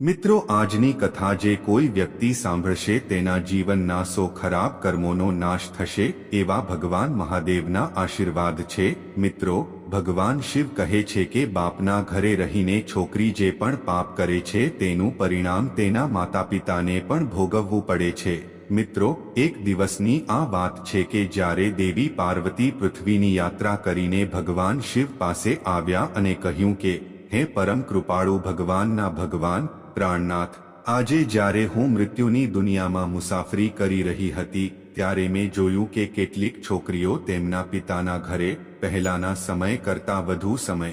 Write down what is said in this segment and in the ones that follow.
મિત્રો, આજની કથા જે કોઈ વ્યક્તિ સાંભળશે તેના જીવનના સો ખરાબ કર્મોનો નાશ થશે, એવા ભગવાન મહાદેવના આશીર્વાદ છે. મિત્રો, ભગવાન શિવ કહે છે કે બાપના ઘરે રહીને છોકરી જે પણ પાપ કરે છે તેનું પરિણામ તેના માતા પિતાને પણ ભોગવવું પડે છે. મિત્રો, એક દિવસની આ વાત છે કે જ્યારે દેવી પાર્વતી પૃથ્વીની યાત્રા કરીને ભગવાન શિવ પાસે આવ્યા અને કહ્યું કે, હે પરમ કૃપાળુ ભગવાનના ભગવાન પ્રાણનાથ. આજે જ્યારે હું મૃત્યુની દુનિયામાં મુસાફરી કરી રહી હતી, ત્યારે મેં જોયું કે કેટલીક છોકરીઓ તેમના પિતાના ઘરે પહેલાના સમય કરતા વધુ સમય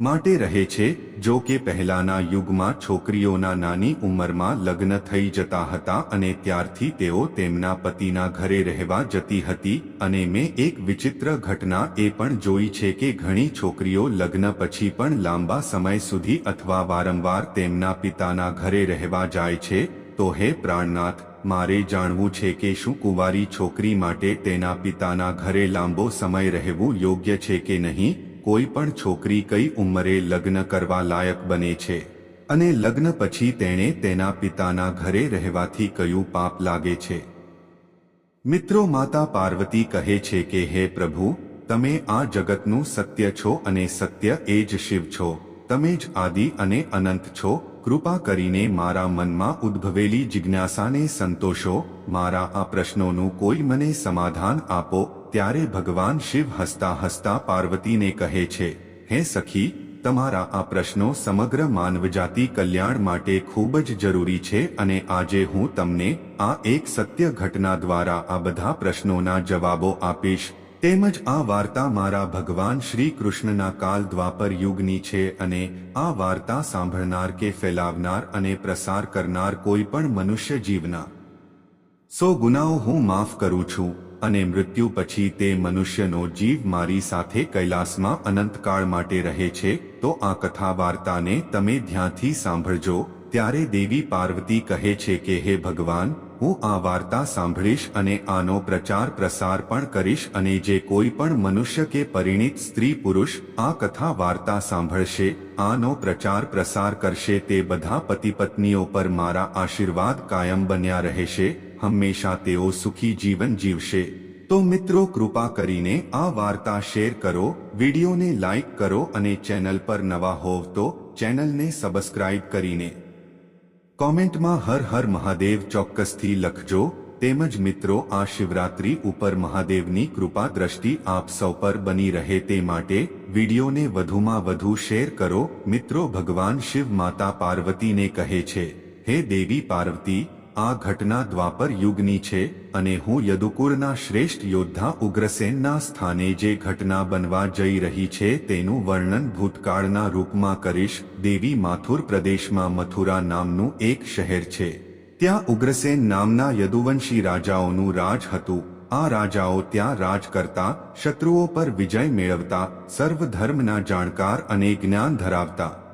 માટે રહે છે, જો કે પહેલાના યુગમાં છોકરીઓના નાની ઉંમરમાં લગ્ન થઈ જતા હતા અને ત્યારથી તેઓ તેમના પતિના ઘરે રહેવા જતી હતી અને મેં એક વિચિત્ર ઘટના એ પણ જોઈ છે કે ઘણી છોકરીઓ લગ્ન પછી પણ લાંબા સમય સુધી અથવા વારંવાર તેમના પિતાના ઘરે રહેવા જાય છે, તો હે પ્રાણનાથ, મારે જાણવું છે કે શું કુંવારી છોકરી માટે તેના પિતાના ઘરે લાંબો સમય રહેવું યોગ્ય છે કે નહીં? કોઈ પણ છોકરી કઈ ઉંમરે લગ્ન કરવા લાયક બને છે અને લગ્ન પછી તેણે તેના પિતાના ઘરે રહેવાથી કયું પાપ લાગે છે. મિત્રો માતા પાર્વતી કહે છે કે, હે પ્રભુ, તમે આ જગતનું સત્ય છો અને સત્ય એ જ શિવ છો. તમે જ આદિ અને અનંત છો. કૃપા કરીને મારા મનમાં ઉદ્ભવેલી જિજ્ઞાસાને સંતોષો. મારા આ પ્રશ્નોનું કોઈ મને સમાધાન આપો ત્યારે ભગવાન શિવ હસતા હસતા પાર્વતીને કહે છે, હે સખી, તમારા આ પ્રશ્નો સમગ્ર માનવજાતિ કલ્યાણ માટે ખૂબ જ જરૂરી છે અને આજે હું તમને આ એક સત્ય ઘટના દ્વારા આ બધા પ્રશ્નોના જવાબો આપીશ. તેમજ આ વાર્તા મારા ભગવાન શ્રી કૃષ્ણના કાલ દ્વાપર યુગની છે અને આ વાર્તા સાંભળનાર કે ફેલાવનાર અને પ્રસાર કરનાર કોઈ પણ મનુષ્ય જીવના. સો ગુનાઓ હું માફ કરું છું. અને મૃત્યુ પછી તે મનુષ્યનો જીવ મારી સાથે કૈલાસમાં અનંતકાળ માટે રહે છે, તો આ કથા વાર્તાને તમે ધ્યાનથી સાંભળજો, ત્યારે દેવી પાર્વતી કહે છે કે, હે ભગવાન હું આ વાર્તા સાંભળીશ અને આનો પ્રચાર પ્રસાર પણ કરીશ અને જે કોઈ પણ મનુષ્ય કે પરિણિત સ્ત્રી પુરુષ આ કથા વાર્તા સાંભળશે, આનો પ્રચાર પ્રસાર કરશે તે બધા પતિ પત્નીઓ પર મારા આશીર્વાદ કાયમ બન્યા રહેશે, હંમેશા તેઓ સુખી જીવન જીવશે. તો મિત્રો કૃપા કરીને આ વાર્તા શેર કરો, વિડીયોને લાઇક કરો અને ચેનલ પર નવા હોવ તો ચેનલને સબસ્ક્રાઇબ કરીને કોમેન્ટમાં હર હર મહાદેવ ચોક્કસથી લખજો. તેમજ મિત્રો, આ શિવરાત્રી ઉપર મહાદેવની કૃપા દ્રષ્ટિ આપ સૌ પર બની રહે તે માટે વિડીયોને વધુમાં વધુ શેર કરો. મિત્રો, ભગવાન શિવ માતા પાર્વતીને કહે છે, હે દેવી પાર્વતી આ ઘટના દ્વાપર યુગની છે અને હું યદુકુરના શ્રેષ્ઠ યોદ્ધા ઉગ્રસેનના સ્થાને જે ઘટના બનવા જઈ રહી છે તેનું વર્ણન ભૂતકાળના રૂપમાં કરીશ. દેવી માથુર પ્રદેશમાં મથુરા નામનું એક શહેર છે. ત્યાં ઉગ્રસેન નામના યદુવંશી રાજાઓનું રાજ હતું. આ રાજાઓ ત્યાં રાજ કરતા, શત્રુઓ પર વિજય મેળવતા સર્વ ધર્મના જાણકાર અને જ્ઞાન ધરાવતા.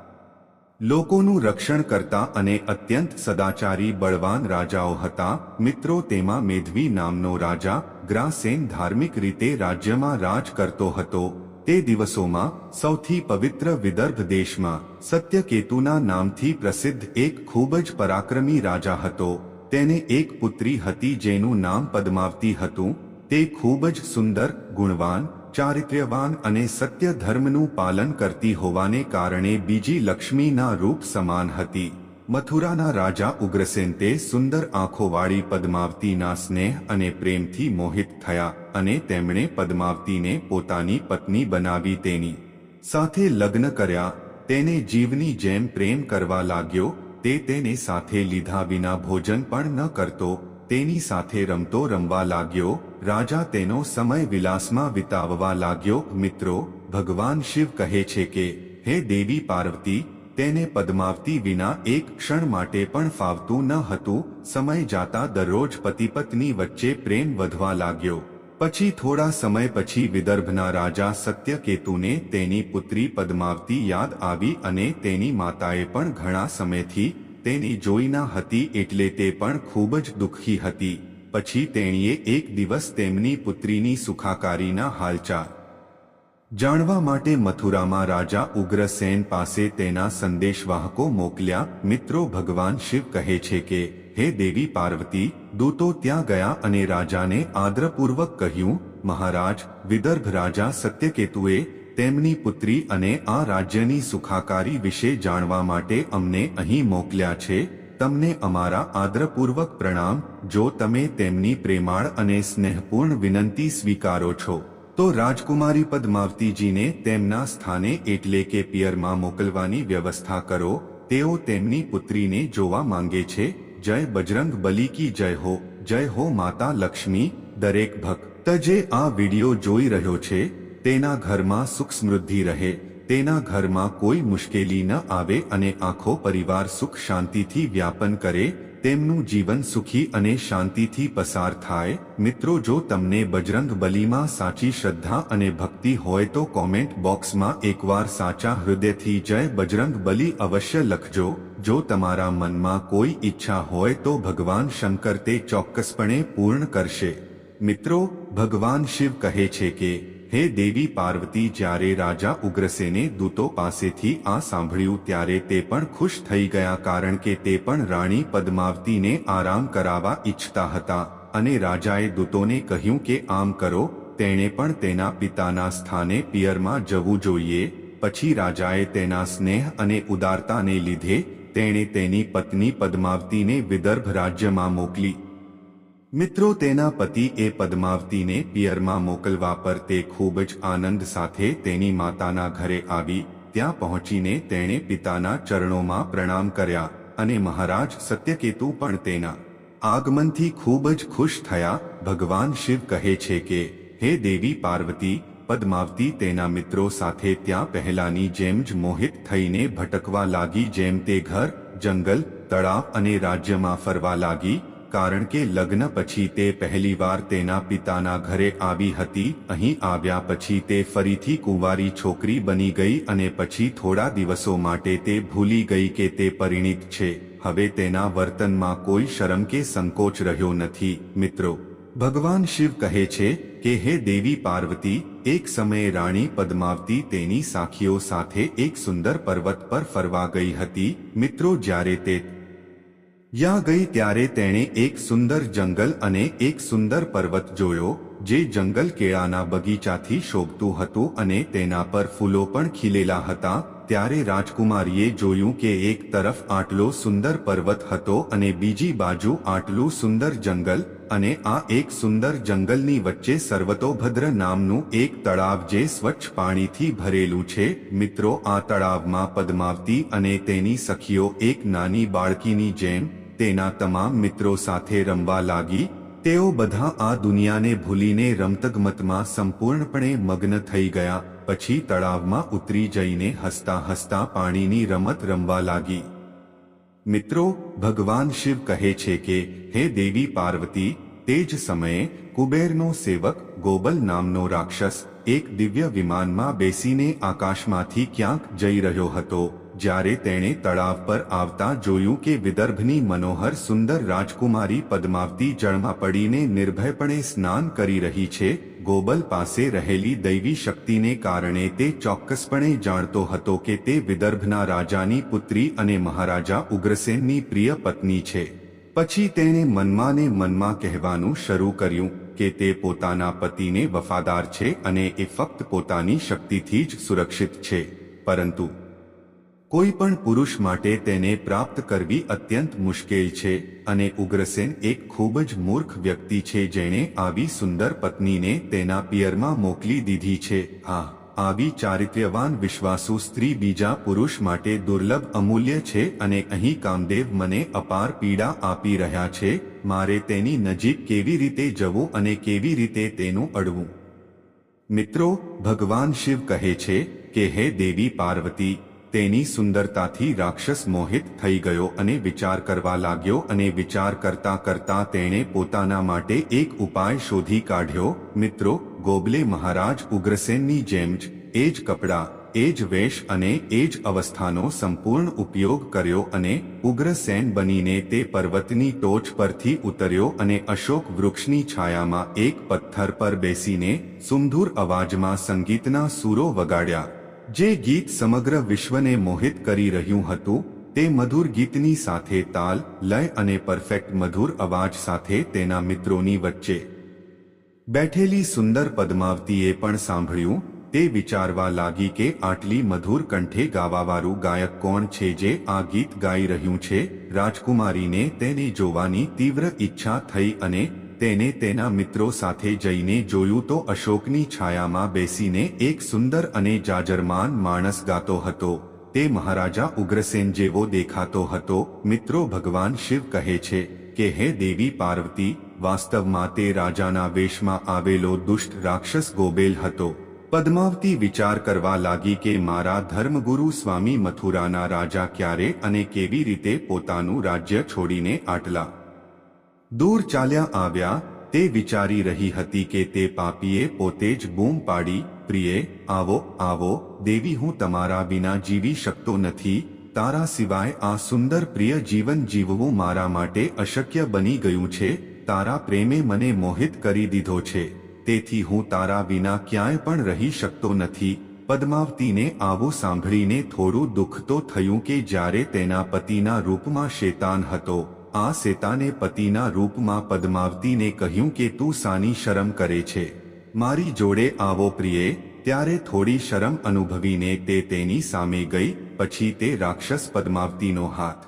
લોકોનું રક્ષણ કરતા અને અત્યંત સદાચારી બળવાન રાજાઓ હતા. મિત્રો, તેમાં મેધવી નામનો રાજા ગ્રાસેન ધાર્મિક રીતે રાજ્યમાં રાજ કરતો હતો. તે દિવસોમાં સૌથી પવિત્ર વિદર્ભ દેશમાં સત્યકેતુના નામથી પ્રસિદ્ધ એક ખૂબ જ પરાક્રમી રાજા હતો. તેને એક પુત્રી હતી જેનું નામ પદ્માવતી હતું. તે ખૂબ જ સુંદર, ગુણવાન ચારિત્ર્યવાન અને સત્ય ધર્મનું પાલન કરતી હોવાને કારણે બીજી લક્ષ્મીના રૂપ સમાન હતી. મથુરાના રાજા ઉગ્રસેન તે સુંદર આંખોવાળી પદ્માવતીના સ્નેહ અને પ્રેમથી મોહિત થયા અને તેમણે પદ્માવતીને પોતાની પત્ની બનાવી તેની સાથે લગ્ન કર્યા. તેને જીવની જેમ પ્રેમ કરવા લાગ્યો, તે તેને સાથે લીધા વિના ભોજન પણ ન કરતો તેની સાથે રમતો રમવા લાગ્યો, રાજા તેનો સમય વિલાસમાં વિતાવવા લાગ્યો. મિત્રો, ભગવાન શિવ કહે છે કે, હે દેવી પાર્વતી, તેને પદ્માવતી વિના એક ક્ષણ માટે પણ ફાવતું ન હતું. સમય જાતા દરરોજ પતિ પત્ની વચ્ચે પ્રેમ વધવા લાગ્યો. પછી થોડા સમય પછી વિદર્ભના રાજા સત્યકેતુને તેની પુત્રી પદ્માવતી યાદ આવી અને તેની માતાએ પણ ઘણા સમયથી તેની જોઈના હતી એટલે તે પણ ખૂબ જ દુઃખી હતી. પછી તેણીએ એક દિવસ તેમની પુત્રીની સુખાકારીના હાલચાલ જાણવા માટે મથુરામાં રાજા ઉગ્રસેન પાસે તેના સંદેશવાહકો મોકલ્યા, મિત્રો, ભગવાન શિવ કહે છે કે, હે દેવી પાર્વતી, દૂતો ત્યાં ગયા અને રાજાને આદરપૂર્વક કહ્યું, મહારાજ, વિદર્ભ રાજા સત્યકેતુએ તેમની પુત્રી અને આ રાજ્યની સુખાકારી વિશે જાણવા માટે અમને અહીં મોકલ્યા છે. તમને અમારા આદરપૂર્વક પ્રણામ. જો તમે તેમની પ્રેમાળ અને સ્નેહપૂર્ણ વિનંતી સ્વીકારો છો, તો રાજકુમારી પદ્માવતીજીને તેમના સ્થાને એટલે કે પિયરમાં મોકલવાની વ્યવસ્થા કરો. તેઓ તેમની પુત્રીને જોવા માંગે છે. જય બજરંગ બલી કી જય હો જય હો માતા લક્ષ્મી, દરેક ભક્ત. જે આ વિડિયો જોઈ રહ્યો છે. તેના ઘરમાં સુખ સમૃદ્ધિ રહે, તેના ઘરમાં કોઈ મુશ્કેલી ન આવે અને આખો પરિવાર સુખ શાંતિથી વ્યાપન કરે, તેમનું જીવન સુખી અને શાંતિથી પસાર થાય. મિત્રો, જો તમને બજરંગ બલીમાં સાચી શ્રદ્ધા અને ભક્તિ હોય તો કોમેન્ટ બોક્સમાં એકવાર સાચા હૃદયથી જય બજરંગ બલી અવશ્ય લખજો. જો તમારા મનમાં કોઈ ઈચ્છા હોય તો ભગવાન શંકર તે ચોક્કસપણે પૂર્ણ કરશે. મિત્રો, ભગવાન શિવ કહે છે કે હે દેવી પાર્વતી, જ્યારે રાજા ઉગ્રસેને દૂતો પાસેથી આ સાંભળ્યું ત્યારે તે પણ ખુશ થઈ ગયા કારણ કે તે પણ રાણી પદ્માવતીને આરામ કરાવવા ઈચ્છતા હતા અને રાજાએ દૂતોને કહ્યું કે, આમ કરો. તેણે પણ તેના પિતાના સ્થાને પિયરમાં જવું જોઈએ. પછી રાજાએ તેના સ્નેહ અને ઉદારતાને લીધે તેણે તેની પત્ની પદ્માવતીને વિદર્ભ રાજ્યમાં મોકલી. મિત્રો, તેના પતિ એ પદ્માવતીને પિયરમાં મોકલવા પર તે ખૂબ જ આનંદ સાથે તેની માતાના ઘરે આવી. ત્યાં પહોંચીને તેણે પિતાના ચરણોમાં પ્રણામ કર્યા અને મહારાજ સત્યકેતુ પણ તેના આગમનથી ખૂબ જ ખુશ થયા. ભગવાન શિવ કહે છે કે, હે દેવી પાર્વતી, પદ્માવતી તેના મિત્રો સાથે ત્યાં પહેલાની જેમ જ મોહિત થઈને ભટકવા લાગી, જેમ તે ઘર, જંગલ, તળાવ અને રાજ્યમાં ફરવા લાગી. કારણ કે લગ્ન પછી તે પહેલીવાર તેના પિતાના ઘરે આવી હતી, અહીં આવ્યા પછી તે ફરીથી કુંવારી છોકરી બની ગઈ અને પછી થોડા દિવસો માટે તે ભૂલી ગઈ કે તે પરિણીત છે. હવે તેના વર્તનમાં કોઈ શરમ કે સંકોચ રહ્યો નથી. મિત્રો, ભગવાન શિવ કહે છે કે, હે દેવી પાર્વતી, એક સમયે રાણી પદ્માવતી તેની સાખીઓ સાથે એક સુંદર પર્વત પર ફરવા ગઈ હતી. મિત્રો, જ્યારે તે યા ગઈ ત્યારે તેણે એક સુંદર જંગલ અને એક સુંદર પર્વત જોયો, જે જંગલ કેળાના બગીચાથી શોભતું હતું અને તેના પર ફૂલો પણ ખીલેલા હતા. ત્યારે રાજકુમારીએ જોયું કે એક તરફ આટલો સુંદર પર્વત હતો અને બીજી બાજુ આટલું સુંદર જંગલ, અને આ એક સુંદર જંગલની વચ્ચે સર્વતોભદ્ર નામનું એક તળાવ જે સ્વચ્છ પાણીથી ભરેલું છે. મિત્રો, આ તળાવમાં પદ્માવતી અને તેની સખીઓ એક નાની બાળકીની જેમ તેના તમામ મિત્રો સાથે રમવા લાગી, તેઓ બધા આ દુનિયાને ભૂલીને રમતગમતમાં સંપૂર્ણપણે મગ્ન થઈ ગયા, પછી તળાવમાં ઉતરી જઈને હસતા હસતા પાણીની રમત રમવા લાગી. મિત્રો, ભગવાન શિવ કહે છે કે, હે દેવી પાર્વતી, તે જ સમયે કુબેરનો સેવક ગોબલ નામનો રાક્ષસ એક દિવ્ય વિમાનમાં બેસીને આકાશમાંથી ક્યાંક જઈ રહ્યો હતો. જ્યારે તેણે તળાવ પર આવતા જોયું કે વિદર્ભની મનોહર સુંદર રાજકુમારી પદ્માવતી જળમાં પડીને નિર્ભયપણે સ્નાન કરી રહી છે, ગોબલ પાસે રહેલી દૈવી શક્તિને કારણે તે ચોક્કસપણે જાણતો હતો કે તે વિદર્ભના રાજાની પુત્રી અને મહારાજા ઉગ્રસેનની પ્રિય પત્ની છે. પછી તેણે મનમાંને મનમાં કહેવાનું શરૂ કર્યું કે તે પોતાના પતિને વફાદાર છે અને એ ફક્ત પોતાની શક્તિથી જ સુરક્ષિત છે. પરંતુ કોઈ પણ પુરુષ માટે તેને પ્રાપ્ત કરવી અત્યંત મુશ્કેલ છે અને ઉગ્રસેન એક ખૂબ જ મૂર્ખ વ્યક્તિ છે જેણે આવી સુંદર પત્નીને તેના પિયરમાં મોકલી દીધી છે. હા, આવી ચારિત્ર્યવાન વિશ્વાસુ સ્ત્રી બીજા પુરુષ માટે દુર્લભ અમૂલ્ય છે અને અહીં કામદેવ મને અપાર પીડા આપી રહ્યા છે. મારે તેની નજીક કેવી રીતે જવું અને કેવી રીતે તેનું અડવું? મિત્રો, ભગવાન શિવ કહે છે કે, હે દેવી પાર્વતી તેની સુંદરતાથી રાક્ષસ મોહિત થઈ ગયો અને વિચાર કરવા લાગ્યો અને વિચાર કરતા કરતા તેણે પોતાના માટે એક ઉપાય શોધી કાઢ્યો. મિત્રો, ગોબલે મહારાજ ઉગ્રસેનની જેમ જ એ જ કપડાં, એ જ વેશ અને એ જ અવસ્થાનો સંપૂર્ણ ઉપયોગ કર્યો અને ઉગ્રસેન બનીને તે પર્વતની ટોચ પરથી ઉતર્યો અને અશોક વૃક્ષની છાયામાં એક પથ્થર પર બેસીને સુમધુર અવાજમાં સંગીતના સૂરો વગાડ્યા. જે ગીત સમગ્ર વિશ્વને મોહિત કરી રહ્યું હતું, તે મધુર ગીતની સાથે તાલ, લય અને પરફેક્ટ મધુર અવાજ સાથે તેના મિત્રોની વચ્ચે. બેઠેલી સુંદર પદ્માવતીએ પણ સાંભળ્યું, તે વિચારવા લાગી કે આટલી મધુર કંઠે ગાવાવાળું ગાયક કોણ છે જે આ ગીત ગાઈ રહ્યું છે? રાજકુમારીને તેને જોવાની તીવ્ર ઈચ્છા થઈ અને તેને તેના મિત્રો સાથે જઈને જોયું તો અશોકની છાયામાં બેસીને એક સુંદર અને જાજરમાન માણસ ગાતો હતો. તે મહારાજા ઉગ્રસેન જેવો દેખાતો હતો. મિત્રો, ભગવાન શિવ કહે છે કે, હે દેવી પાર્વતી, વાસ્તવમાં તે રાજાના વેશમાં આવેલો દુષ્ટ રાક્ષસ ગોબેલ હતો. પદ્માવતી વિચાર કરવા લાગી કે, મારા ધર્મગુરુ સ્વામી મથુરાના રાજા ક્યારે અને કેવી રીતે પોતાનું રાજ્ય છોડીને આટલા દૂર ચાલ્યા આવ્યા, તે વિચારી રહી હતી કે તે પાપીએ પોતે જ બૂમ પાડી, પ્રિયે, આવો આવો, દેવી હું તમારા વિના જીવી શકતો નથી, તારા સિવાય આ સુંદર પ્રિય જીવન જીવવું મારા માટે અશક્ય બની ગયું છે, તારા પ્રેમે મને મોહિત કરી દીધો છે, તેથી હું તારા વિના ક્યાંય પણ રહી શકતો નથી, પદ્માવતીને આવું સાંભળીને થોડું દુઃખ તો થયું કે જ્યારે તેના પતિના રૂપમાં શેતાન હતો આ શેતાને પતિના રૂપમાં પદ્માવતીને કહ્યું કે તું સાની શરમ કરે છે. મારી જોડે આવો પ્રિયે, ત્યારે થોડી શરમ અનુભવીને તે તેની સામે ગઈ, પછી તે રાક્ષસ પદ્માવતીનો હાથ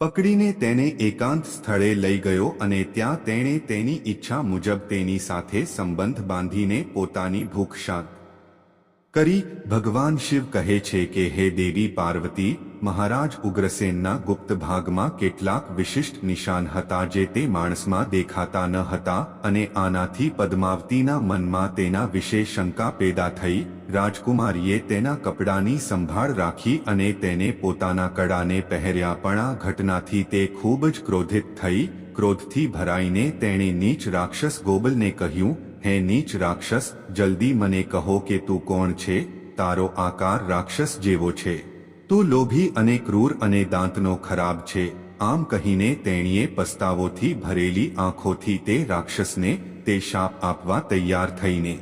પકડીને તેને એકાંત સ્થળે લઈ ગયો અને ત્યાં તેણે તેની ઈચ્છા મુજબ તેની સાથે સંબંધ બાંધીને પોતાની ભૂખ શાંત કરી ભગવાન શિવ કહે છે કે, હે દેવી પાર્વતી, મહારાજ ઉગ્રસેનના ગુપ્ત ભાગમાં કેટલાક વિશિષ્ટ નિશાન હતા જે તે માણસમાં દેખાતા ન હતા અને આનાથી પદ્માવતીના મનમાં તેના વિશે શંકા પેદા થઈ, રાજકુમારીએ તેના કપડાની સંભાળ રાખી અને તેને પોતાના કડાને પહેર્યા પણ આ ઘટનાથી તે ખૂબ જ ક્રોધિત થઈ, ક્રોધથી ભરાઈને તેણે નીચ રાક્ષસ ગોબલને કહ્યું હે નીચ રાક્ષસ, જલ્દી મને કહો કે તું કોણ છે? તારો આકાર રાક્ષસ જેવો છે. તું લોભી અને ક્રૂર અને દાંતનો ખરાબ છે. આમ કહીને તેણીએ પસ્તાવોથી ભરેલી આંખોથી તે રાક્ષસને તે શાપ આપવા તૈયાર થઈને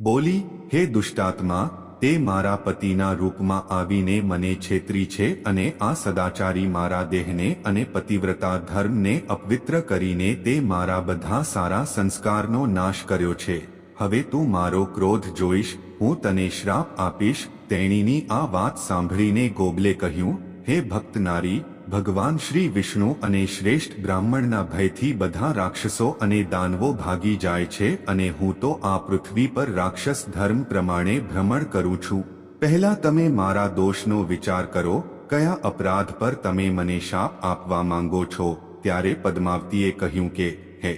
બોલી, હે દુષ્ટાત્મા તે મારા પતિના રૂપમાં આવીને મને છેતરી છે અને આ સદાચારી મારા દેહને અને પતિવ્રતા ધર્મને અપવિત્ર કરીને તે મારા બધા સારા સંસ્કારનો નાશ કર્યો છે. હવે તું મારો ક્રોધ જોઈશ, હું તને શ્રાપ આપીશ, તેણીની આ વાત સાંભળીને ગોબલે કહ્યું, હે ભક્ત નારી ભગવાન શ્રી વિષ્ણુ અને શ્રેષ્ઠ બ્રાહ્મણના ભયથી બધા રાક્ષસો અને દાનવો ભાગી જાય છે અને હું તો આ પૃથ્વી પર રાક્ષસ ધર્મ પ્રમાણે ભ્રમણ કરું છું. પહેલા તમે મારા દોષનો વિચાર કરો, કયા અપરાધ પર તમે મને શાપ આપવા માંગો છો? ત્યારે પદ્માવતીએ કહ્યું કે, હે,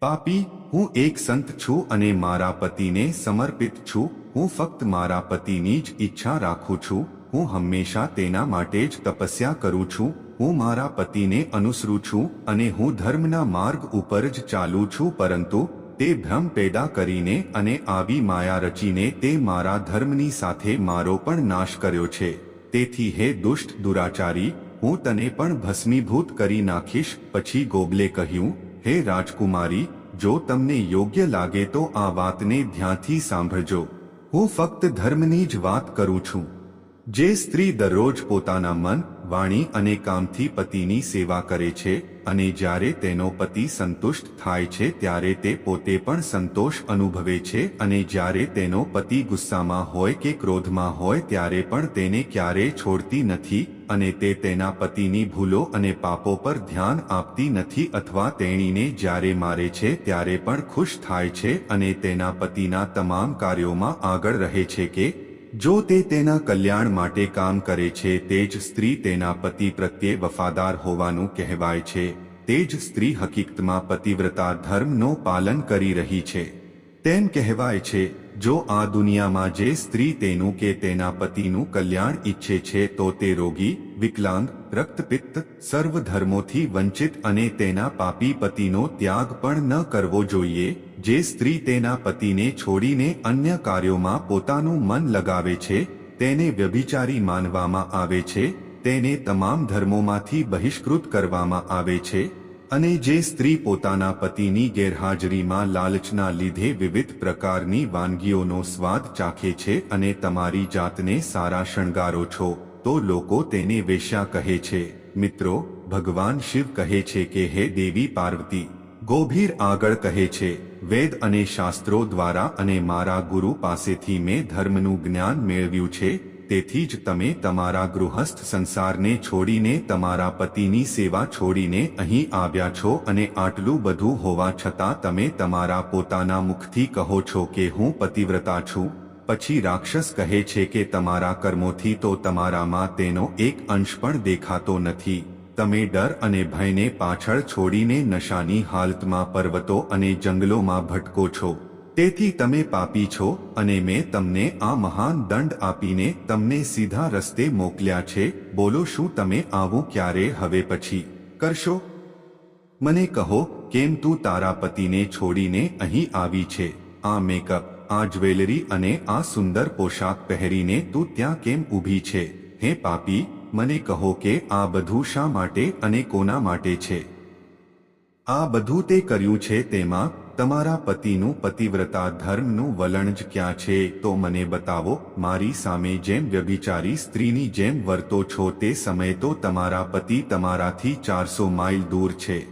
પાપી, હું એક સંત છું અને મારા પતિને સમર્પિત છું. હું ફક્ત મારા પતિની જ ઈચ્છા રાખું છું. હું હંમેશા તેના માટે જ તપસ્યા કરું છું, હું મારા પતિને અનુસરું છું અને હું ધર્મના માર્ગ ઉપર જ ચાલું છું પરંતુ તે ભ્રમ પેદા કરીને અને આવી માયા રચીને તે મારા ધર્મની સાથે મારો પણ નાશ કર્યો છે. તેથી હે દુષ્ટ દુરાચારી, હું તને પણ ભસ્મીભૂત કરી નાખીશ, પછી ગોબલે કહ્યું, હે રાજકુમારી, જો તમને યોગ્ય લાગે તો આ વાતને ધ્યાનથી સાંભળજો. હું ફક્ત ધર્મની જ વાત કરું છું. જે સ્ત્રી દરરોજ પોતાના મન, વાણી અને કામથી પતિની સેવા કરે છે અને જ્યારે તેનો પતિ સંતુષ્ટ થાય છે ત્યારે તે પોતે પણ સંતોષ અનુભવે છે અને જ્યારે તેનો પતિ ગુસ્સામાં હોય કે ક્રોધમાં હોય ત્યારે પણ તેને ક્યારેય છોડતી નથી અને તે તેના પતિની ભૂલો અને પાપો પર ધ્યાન આપતી નથી અથવા તેણીને જ્યારે મારે છે ત્યારે પણ ખુશ થાય છે અને તેના પતિના તમામ કાર્યોમાં આગળ રહે છે કે જો તે તેના કલ્યાણ માટે કામ કરે છે, તે જ સ્ત્રી તેના પતિ પ્રત્યે વફાદાર હોવાનું કહેવાય છે. તે જ સ્ત્રી હકીકતમાં પતિવ્રતા ધર્મનો પાલન કરી રહી છે. તેમ કહેવાય છે જો આ દુનિયામાં જે સ્ત્રી તેનું કે તેના પતિનું કલ્યાણ ઈચ્છે છે તો તે રોગી, વિકલાંગ, રક્તપિત્ત, સર્વ ધર્મોથી વંચિત અને તેના પાપી પતિનો ત્યાગ પણ ન કરવો જોઈએ, જે સ્ત્રી તેના પતિને છોડીને અન્ય કાર્યોમાં પોતાનું મન લગાવે છે, તેને વ્યભિચારી માનવામાં આવે છે, તેને તમામ ધર્મોમાંથી બહિષ્કૃત કરવામાં આવે છે. અને જે સ્ત્રી પોતાના પતિની ગેરહાજરીમાં લાલચના લીધે વિવિધ પ્રકારની વાનગીઓનો સ્વાદ ચાખે છે અને તમારી જાતને સારા શણગારો છો, તો લોકો તેને વેશ્યા કહે છે. મિત્રો, ભગવાન શિવ કહે છે કે, હે દેવી પાર્વતી, ગોભીર આગળ કહે છે, વેદ અને શાસ્ત્રો દ્વારા અને મારા ગુરુ પાસેથી મેં ધર્મનું જ્ઞાન મેળવ્યું છે તેથી જ તમે તમારા ગૃહસ્થ સંસારને છોડીને તમારા પતિની સેવા છોડીને અહીં આવ્યા છો અને આટલું બધું હોવા છતાં તમે તમારા પોતાના મુખથી કહો છો કે હું પતિવ્રતા છું. પછી રાક્ષસ કહે છે કે તમારા કર્મોથી તો તમારામાં તેનો એક અંશ પણ દેખાતો નથી. તમે ડર અને ભયને પાછળ છોડીને નશાની હાલતમાં પર્વતો અને જંગલોમાં ભટકો છો. તેથી તમે પાપી છો અને મેં તમને આ મહાન દંડ આપીને તમને સીધા રસ્તે મોકલ્યા છે. બોલો, શું તમે આવું ક્યારે હવે પછી કરશો? મને કહો, કેમ તું તારા પતિને છોડીને અહીં આવી છે? આ મેકઅપ આ જ્વેલરી અને આ સુંદર પોશાક પહેરીને તું ત્યાં કેમ ઊભી છે? હે પાપી, મને કહો કે આ બધું શા માટે અને કોના માટે છે? આ બધું તે કર્યું છે તેમાં તમારા પતિનું પતિવ્રતા ધર્મનું વલણ જ ક્યાં છે? તો મને બતાવો, મારી સામે જેમ વ્યભિચારી સ્ત્રીની જેમ વર્તો છો તે સમયે તો તમારા પતિ તમારાથી ચારસો માઇલ દૂર છે.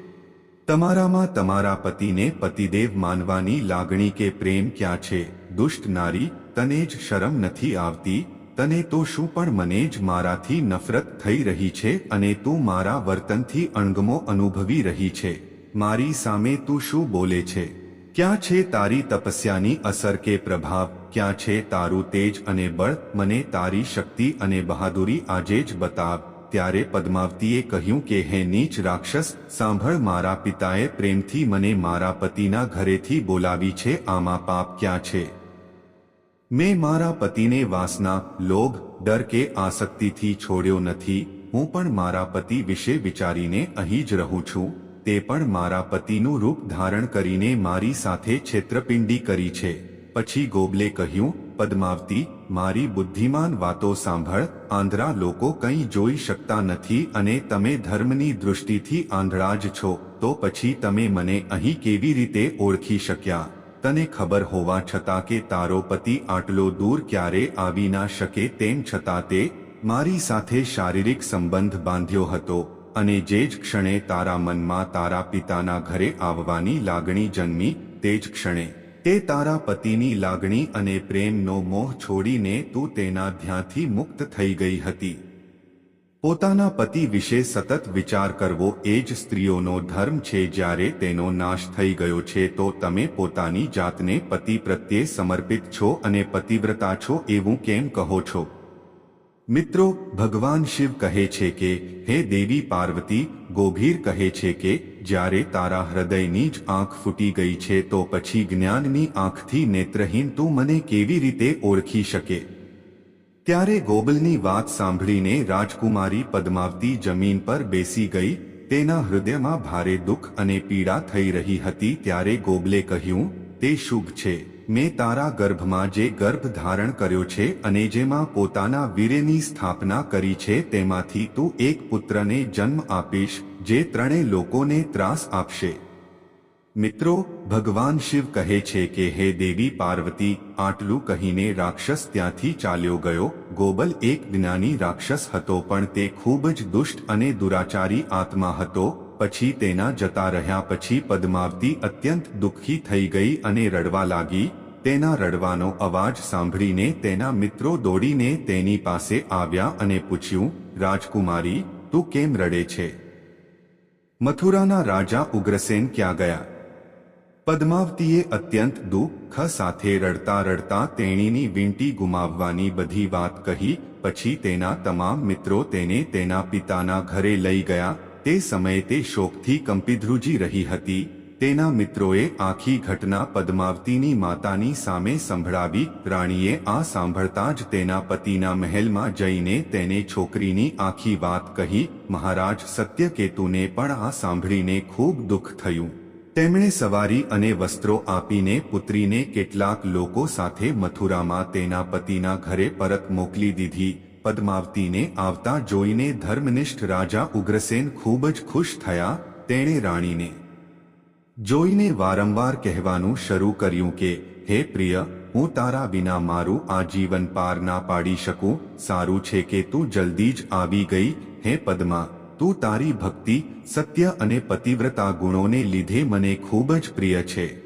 તમારામાં તમારા પતિને પતિદેવ માનવાની લાગણી કે પ્રેમ ક્યાં છે? દુષ્ટ નારી, તને જ શરમ નથી આવતી? તને તો શું પણ મને જ મારાથી નફરત થઈ રહી છે અને તું મારા વર્તનથી અણગમો અનુભવી રહી છે. મારી સામે તું શું બોલે છે? ક્યાં છે તારી તપસ્યાની અસર કે પ્રભાવ? ક્યાં છે તારું તેજ અને બળ? મને તારી શક્તિ અને બહાદુરી આજે જ બતાવ. ત્યારે પદ્માવતીએ કહ્યું કે, હે નીચ રાક્ષસ, સાંભળ મારા પિતાએ પ્રેમથી મને મારા પતિના ઘરેથી બોલાવી છે. આમાં પાપ ક્યાં છે? મેં મારા પતિને વાસના, લોભ, ડર કે આસક્તિથી છોડ્યો નથી. હું પણ મારા પતિ વિશે વિચારીને અહીં જ રહું છું. તે પણ મારા પતિનું રૂપ ધારણ કરીને મારી સાથે છેતરપિંડી કરી છે. પછી ગોબલે કહ્યું, પદ્માવતી, મારી બુદ્ધિમાન વાતો સાંભળ આંધળા લોકો કંઈ જોઈ શકતા નથી અને તમે ધર્મની દૃષ્ટિથી આંધળા જ છો, તો પછી તમે મને અહીં કેવી રીતે ઓળખી શક્યા? તને ખબર હોવા છતાં કે તારો પતિ આટલો દૂર ક્યારે આવી ના શકે તેમ છતાં તે મારી સાથે શારીરિક સંબંધ બાંધ્યો હતો. અને જે જ ક્ષણે તારા મનમાં તારા પિતાના ઘરે આવવાની લાગણી જન્મી, તે જ ક્ષણે. તે તારા પતિની લાગણી અને પ્રેમનો મોહ છોડીને તું તેના ધ્યાનથી મુક્ત થઈ ગઈ હતી. પોતાના પતિ વિશે સતત વિચાર કરવો એ જ સ્ત્રીઓનો ધર્મ છે. જ્યારે તેનો નાશ થઈ ગયો છે, તો તમે પોતાની જાતને પતિ પ્રત્યે સમર્પિત છો અને પતિવ્રતા છો. એવું કેમ કહો છો? મિત્રો, ભગવાન શિવ કહે છે કે, હે દેવી પાર્વતી, ગોભીર કહે છે કે, જ્યારે તારા હૃદયની જ આંખ ફૂટી ગઈ છે તો પછી જ્ઞાનની આંખથી નેત્રહીન તું મને કેવી રીતે ઓળખી શકે? ત્યારે ગોબલની વાત સાંભળીને રાજકુમારી પદ્માવતી જમીન પર બેસી ગઈ. તેના હૃદયમાં ભારે દુઃખ અને પીડા થઈ રહી હતી ત્યારે ગોબલે કહ્યું, તે શુભ છે. મેં તારા ગર્ભમાં જે ગર્ભ ધારણ કર્યો છે અને જેમાં પોતાના વીરેની સ્થાપના કરી છે તેમાંથી તું એક પુત્રને જન્મ આપીશ, જે ત્રણેય લોકોને ત્રાસ આપશે. મિત્રો, ભગવાન શિવ કહે છે કે, હે દેવી પાર્વતી, આટલું કહીને રાક્ષસ ત્યાંથી ચાલ્યો ગયો. ગોબલ એક જ્ઞાની રાક્ષસ હતો પણ તે ખૂબ જ દુષ્ટ અને દુરાચારી આત્મા હતો. પછી તેના જતા રહ્યા પછી પદ્માવતી અત્યંત દુઃખી થઈ ગઈ અને રડવા લાગી. તેના રડવાનો અવાજ સાંભળીને તેના મિત્રો દોડીને તેની પાસે આવ્યા અને પૂછ્યું, રાજકુમારી, તું કેમ રડે છે? મથુરાના રાજા ઉગ્રસેન ક્યાં ગયા? પદ્માવતીએ અત્યંત દુઃખ સાથે રડતા રડતા તેણીની વીંટી ગુમાવવાની બધી વાત કહી, પછી તેના તમામ મિત્રો તેને તેના પિતાના ઘરે લઈ ગયા તે સમયે તે શોકથી કંપી ધ્રુજી રહી હતી. તેના મિત્રોએ આખી ઘટના પદ્માવતીની માતાની સામે સંભળાવી, રાણીએ આ સાંભળતા જ તેના પતિના મહેલમાં જઈને તેને છોકરીની આખી વાત કહી, મહારાજ, સત્યકેતુને પણ આ સાંભળીને ખૂબ દુઃખ થયું. તેમણે સવારી અને વસ્ત્રો આપીને પુત્રીને કેટલાક લોકો સાથે મથુરામાં તેના પતિના ઘરે પરત મોકલી દીધી. પદ્માવતીને આવતા જોઈને ધર્મનિષ્ઠ રાજા ઉગ્રસેન ખૂબ જ ખુશ થયા, તેણે રાણીને જોઈને વારંવાર કહેવાનું શરૂ કર્યું કે, હે પ્રિય, હું તારા વિના મારું આ જીવન પાર ના પાડી શકું, સારું છે કે તું જલ્દી જ આવી ગઈ, હે પદ્મા, તું તારી ભક્તિ, સત્ય અને પતિવ્રતા ગુણોને લીધે મને ખૂબ જ પ્રિય છે.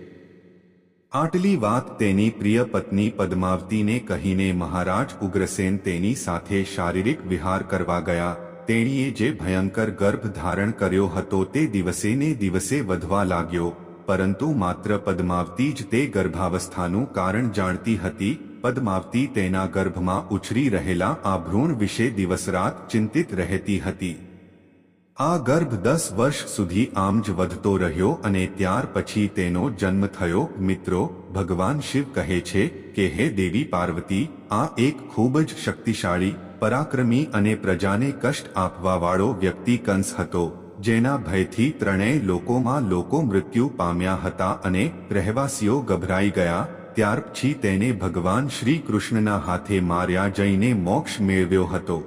આટલી વાત તેની પ્રિય પત્ની પદ્માવતીને કહીને મહારાજ ઉગ્રસેન તેની સાથે શારીરિક વિહાર કરવા ગયા. તેણીએ જે ભયંકર ગર્ભ ધારણ કર્યો હતો તે દિવસે ને દિવસે વધવા લાગ્યો. પરંતુ માત્ર પદ્માવતી જ તે ગર્ભાવસ્થાનું કારણ જાણતી હતી. પદ્માવતી તેના ગર્ભમાં ઉછરી રહેલા આ ભ્રૂણ વિશે દિવસરાત ચિંતિત રહેતી હતી. આ ગર્ભ દસ વર્ષ સુધી આમ જ વધતો રહ્યો અને ત્યાર પછી તેનો જન્મ થયો. મિત્રો, ભગવાન શિવ કહે છે કે, હે દેવી પાર્વતી, આ એક ખૂબ જ શક્તિશાળી, પરાક્રમી અને પ્રજાને કષ્ટ આપવાવાળો વ્યક્તિ કંસ હતો, જેના ભયથી ત્રણેય લોકોમાં લોકો મૃત્યુ પામ્યા હતા અને રહેવાસીઓ ગભરાઈ ગયા. ત્યાર પછી તેને ભગવાન શ્રી કૃષ્ણના હાથે માર્યા જઈને મોક્ષ મેળવ્યો હતો.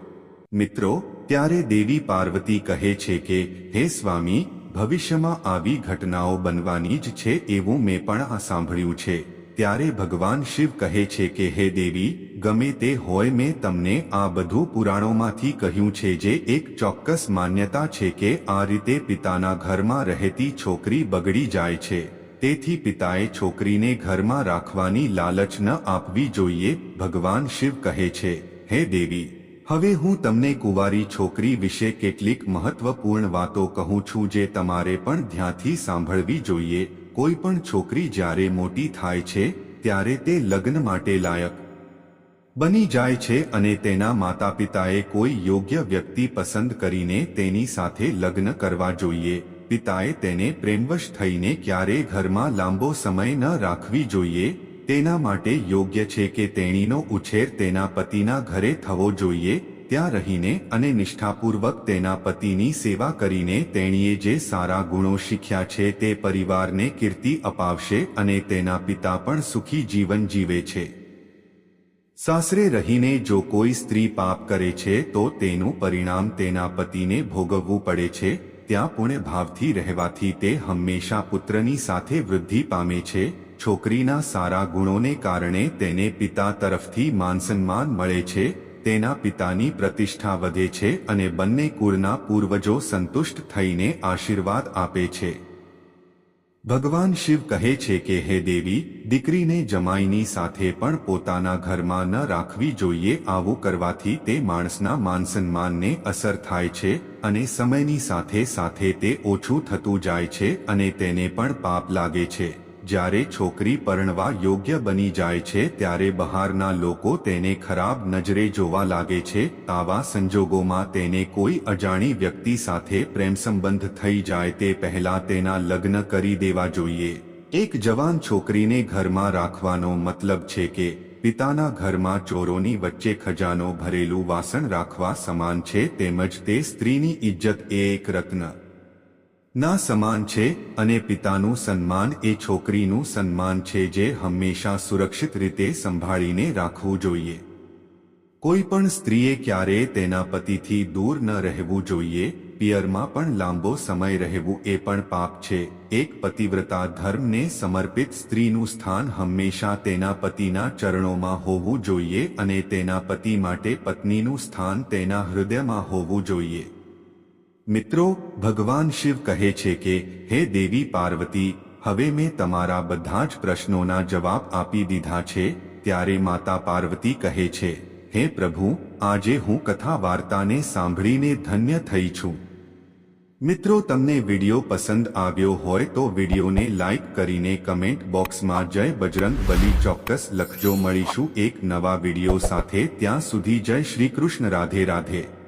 મિત્રો ત્યારે દેવી પાર્વતી કહે છે કે, હે સ્વામી, ભવિષ્યમાં આવી ઘટનાઓ બનવાની જ છે એવું મેં પણ આ સાંભળ્યું છે. ત્યારે ભગવાન શિવ કહે છે કે, હે દેવી, ગમે તે હોય મેં તમને આ બધું પુરાણોમાંથી કહ્યું છે જે એક ચોક્કસ માન્યતા છે કે આ રીતે પિતાના ઘરમાં રહેતી છોકરી બગડી જાય છે. તેથી પિતાએ છોકરીને ઘરમાં રાખવાની લાલચ ન આપવી જોઈએ, ભગવાન શિવ કહે છે. હે દેવી હવે હું તમને કુંવારી છોકરી વિશે કેટલીક મહત્વપૂર્ણ વાતો કહું છું જે તમારે પણ ધ્યાનથી સાંભળવી જોઈએ. કોઈ પણ છોકરી જ્યારે મોટી થાય છે, ત્યારે તે લગ્ન માટે લાયક બની જાય છે અને તેના માતા પિતાએ કોઈ યોગ્ય વ્યક્તિ પસંદ કરીને તેની સાથે લગ્ન કરવા જોઈએ. પિતાએ તેને પ્રેમવશ થઈને ક્યારેય ઘરમાં લાંબો સમય ન રાખવી જોઈએ. તેના માટે યોગ્ય છે કે તેણીનો ઉછેર તેના પતિના ઘરે થવો જોઈએ, ત્યાં રહીને અને નિષ્ઠાપૂર્વક તેના પતિની સેવા કરીને તેણીએ જે સારા ગુણો શીખ્યા છે તે પરિવારને કીર્તિ અપાવશે અને તેના પિતા પણ સુખી જીવન જીવે છે. સાસરે રહીને જો કોઈ સ્ત્રી પાપ કરે છે તો તેનું પરિણામ તેના પતિને ભોગવવું પડે છે, ત્યાં પુણ્ય ભાવથી રહેવાથી તે હંમેશા પુત્રની સાથે વૃદ્ધિ પામે છે છોકરીના સારા ગુણોને કારણે તેને પિતા તરફથી માનસન્માન મળે છે, તેના પિતાની પ્રતિષ્ઠા વધે છે અને બંને કુળના પૂર્વજો સંતુષ્ટ થઈને આશીર્વાદ આપે છે. ભગવાન શિવ કહે છે કે, હે દેવી, દીકરીને જમાઈની સાથે પણ પોતાના ઘરમાં ન રાખવી જોઈએ, આવું કરવાથી તે માણસના માનસન્માનને અસર થાય છે અને સમયની સાથે સાથે તે ઓછું થતું જાય છે અને તેને પણ પાપ લાગે છે. જ્યારે છોકરી પરણવા યોગ્ય બની જાય છે ત્યારે બહારના લોકો તેને ખરાબ નજરે જોવા લાગે છે. આવા સંજોગોમાં તેને કોઈ અજાણી વ્યક્તિ સાથે પ્રેમ સંબંધ થઈ જાય તે પહેલા તેના લગ્ન કરી દેવા જોઈએ. એક જવાન છોકરીને ઘરમાં રાખવાનો મતલબ છે કે, પિતાના ઘરમાં ચોરોની વચ્ચે ખજાનો ભરેલું વાસણ રાખવા સમાન છે તેમજ તે સ્ત્રીની ઇજ્જત એ એક રત્ન ના સમાન છે અને પિતાનું સન્માન એ છોકરીનું સન્માન છે જે હંમેશા સુરક્ષિત રીતે સંભાળીને રાખવું જોઈએ. કોઈ પણ સ્ત્રીએ ક્યારેય તેના પતિથી દૂર ન રહેવું જોઈએ, પિયરમાં પણ લાંબો સમય રહેવું એ પણ પાપ છે. એક પતિવ્રતા ધર્મને સમર્પિત સ્ત્રીનું સ્થાન હંમેશા તેના પતિના ચરણોમાં હોવું જોઈએ અને તેના પતિ માટે પત્નીનું સ્થાન તેના હૃદયમાં હોવું જોઈએ. મિત્રો, ભગવાન શિવ કહે છે કે, હે દેવી પાર્વતી, હવે મેં તમારા બધા જ પ્રશ્નોના જવાબ આપી દીધા છે, ત્યારે માતા પાર્વતી કહે છે, હે પ્રભુ, આજે હું કથા વાર્તાને સાંભળીને ધન્ય થઈ છું. મિત્રો, તમને વિડિયો પસંદ આવ્યો હોય તો વિડીયોને લાઈક કરીને કમેન્ટ બોક્સમાં જય બજરંગ બલી ચોક્કસ લખજો. મળીશું એક નવા વીડિયો સાથે. ત્યાં સુધી જય શ્રી કૃષ્ણ. રાધે રાધે.